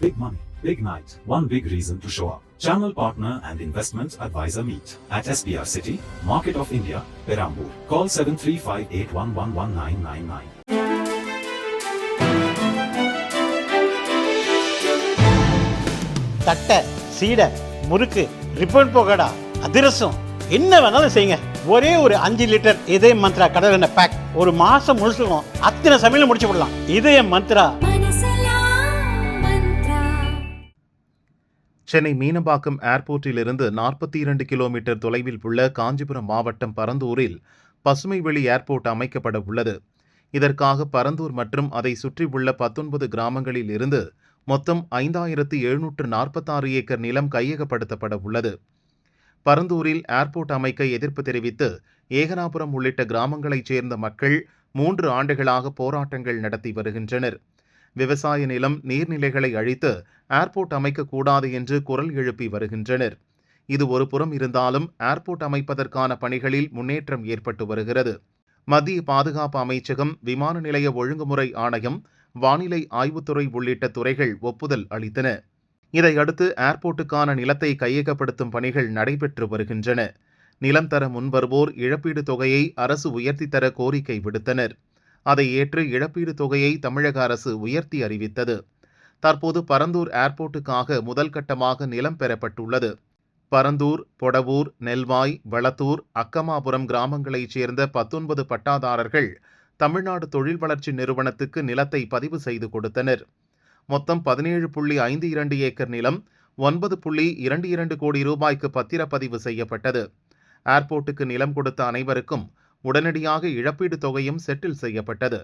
Big money, big night, one big reason to show up. Channel partner and investment advisor meet at SPR City, Market of India, Perambur. Call 7358111999. தட்டை சீடை முறுக்கு ribbon போகடா அதிரசம் என்ன வேணாலும் செய்யுங்க ஒரே ஒரு அஞ்சு litre இதய மந்த்ரா கடல் எண்ணெய் பேக் ஒரு மாசம் முழுசுக்கும் அத்தனை சமையல முடிச்சு விடலாம் இதய மந்த்ரா சென்னை மீனம்பாக்கம் ஏர்போர்ட்டிலிருந்து நாற்பத்தி இரண்டு கிலோமீட்டர் தொலைவில் உள்ள காஞ்சிபுரம் மாவட்டம் பரந்தூரில் பசுமைவெளி ஏர்போர்ட் அமைக்கப்பட உள்ளது. இதற்காக பரந்தூர் மற்றும் அதை சுற்றியுள்ள பத்தொன்பது கிராமங்களில் இருந்து மொத்தம் ஐந்தாயிரத்து எழுநூற்று நாற்பத்தாறு ஏக்கர் நிலம் கையகப்படுத்தப்பட உள்ளது. பரந்தூரில் ஏர்போர்ட் அமைக்க எதிர்ப்பு தெரிவித்து ஏகனாபுரம் உள்ளிட்ட கிராமங்களைச் சேர்ந்த மக்கள் மூன்று ஆண்டுகளாக போராட்டங்கள் நடத்தி வருகின்றனர். விவசாய நிலம் நீர்நிலைகளை அழித்து ஏர்போர்ட் அமைக்கக்கூடாது என்று குரல் எழுப்பி வருகின்றனர். இது ஒரு புறம் இருந்தாலும் ஏர்போர்ட் அமைப்பதற்கான பணிகளில் முன்னேற்றம் ஏற்பட்டு வருகிறது. மத்திய பாதுகாப்பு அமைச்சகம் விமான நிலைய ஒழுங்குமுறை ஆணையம் வானிலை ஆய்வுத்துறை உள்ளிட்ட துறைகள் ஒப்புதல் அளித்தன. இதையடுத்து ஏர்போர்ட்டுக்கான நிலத்தை கையகப்படுத்தும் பணிகள் நடைபெற்று வருகின்றன. நிலம் தர முன்வருவோர் இழப்பீடு தொகையை அரசு உயர்த்தி தர கோரிக்கை விடுத்தனர். அதை ஏற்று இழப்பீடு தொகையை தமிழக அரசு உயர்த்தி அறிவித்தது. தற்போது பரந்தூர் ஏர்போர்ட்டுக்காக முதல் கட்டமாக நிலம் பெறப்பட்டுள்ளது. பரந்தூர் பொடவூர் நெல்வாய் வளத்தூர் அக்கமாபுரம் கிராமங்களைச் சேர்ந்த பத்தொன்பது பட்டாதாரர்கள் தமிழ்நாடு தொழில் வளர்ச்சி நிறுவனத்துக்கு நிலத்தை பதிவு செய்து கொடுத்தனர். மொத்தம் பதினேழு புள்ளி ஐந்து இரண்டு ஏக்கர் நிலம் ஒன்பது புள்ளி இரண்டு இரண்டு கோடி ரூபாய்க்கு பத்திரப்பதிவு செய்யப்பட்டது. ஏர்போர்ட்டுக்கு நிலம் கொடுத்த அனைவருக்கும் உடனடியாக இழப்பீடு தொகையும் செட்டில் செய்யப்பட்டது.